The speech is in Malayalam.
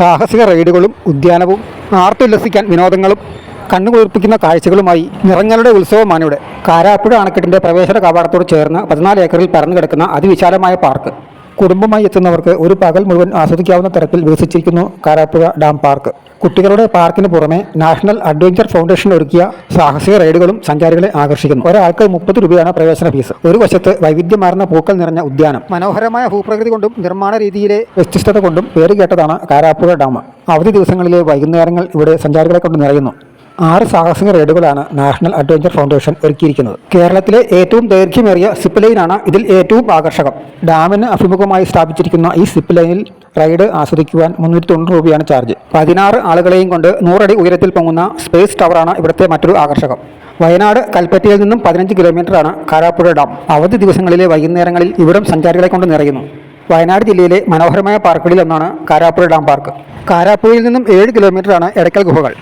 സാഹസിക റൈഡുകളും ഉദ്യാനവും ആർത്തുല്ലസിക്കാൻ വിനോദങ്ങളും കണ്ണുകുളിർപ്പിക്കുന്ന കാഴ്ചകളുമായി നിറങ്ങളുടെ ഉത്സവമാണിവിടെ കാരാപ്പുഴ അണക്കെട്ടിന്റെ പ്രവേശന കവാടത്തോട് ചേർന്ന് പതിനാല് ഏക്കറിൽ പരന്നു കിടക്കുന്ന അതിവിശാലമായ പാർക്ക്. കുടുംബമായി എത്തുന്നവർക്ക് ഒരു പകൽ മുഴുവൻ ആസ്വദിക്കാവുന്ന തരത്തിൽ വികസിച്ചിരിക്കുന്നു കാരാപ്പുഴ ഡാം പാർക്ക്. കുട്ടികളുടെ പാർക്കിന് പുറമെ നാഷണൽ അഡ്വഞ്ചർ ഫൗണ്ടേഷൻ ഒരുക്കിയ സാഹസിക റൈഡുകളും സഞ്ചാരികളെ ആകർഷിക്കുന്നു. ഒരാൾക്ക് മുപ്പത് രൂപയാണ് പ്രവേശന ഫീസ്. ഒരു വശത്ത് വൈവിധ്യമാർന്ന പൂക്കൾ നിറഞ്ഞ ഉദ്യാനം. മനോഹരമായ ഭൂപ്രകൃതി കൊണ്ടും നിർമ്മാണ രീതിയിലെ വ്യത്യസ്തത കൊണ്ടും പേരുകേട്ടതാണ് കാരാപ്പുഴ ഡാം. അവധി ദിവസങ്ങളിലെ വൈകുന്നേരങ്ങൾ ഇവിടെ സഞ്ചാരികളെ കൊണ്ട് നിറയുന്നു. ആറ് സാഹസിക റൈഡുകളാണ് നാഷണൽ അഡ്വഞ്ചർ ഫൗണ്ടേഷൻ ഒരുക്കിയിരിക്കുന്നത്. കേരളത്തിലെ ഏറ്റവും ദൈർഘ്യമേറിയ സിപ്പ് ലൈനാണ് ഇതിൽ ഏറ്റവും ആകർഷകം. ഡാമിന് അഭിമുഖമായി സ്ഥാപിച്ചിരിക്കുന്ന ഈ സിപ്പ് ലൈനിൽ റൈഡ് ആസ്വദിക്കുവാൻ മുന്നൂറ്റി തൊണ്ണൂറ് രൂപയാണ് ചാർജ്. പതിനാറ് ആളുകളെയും കൊണ്ട് നൂറടി ഉയരത്തിൽ പൊങ്ങുന്ന സ്പേസ് ടവറാണ് ഇവിടുത്തെ മറ്റൊരു ആകർഷകം. വയനാട് കൽപ്പറ്റയിൽ നിന്നും പതിനഞ്ച് കിലോമീറ്ററാണ് കാരാപ്പുഴ ഡാം. അവധി ദിവസങ്ങളിലെ വൈകുന്നേരങ്ങളിൽ ഇവിടം സഞ്ചാരികളെ കൊണ്ട് നിറയുന്നു. വയനാട് ജില്ലയിലെ മനോഹരമായ പാർക്കുകളിൽ ഒന്നാണ് കാരാപ്പുഴ ഡാം പാർക്ക്. കാരാപ്പുഴയിൽ നിന്നും ഏഴ് കിലോമീറ്ററാണ് എടക്കൽ ഗുഹകൾ.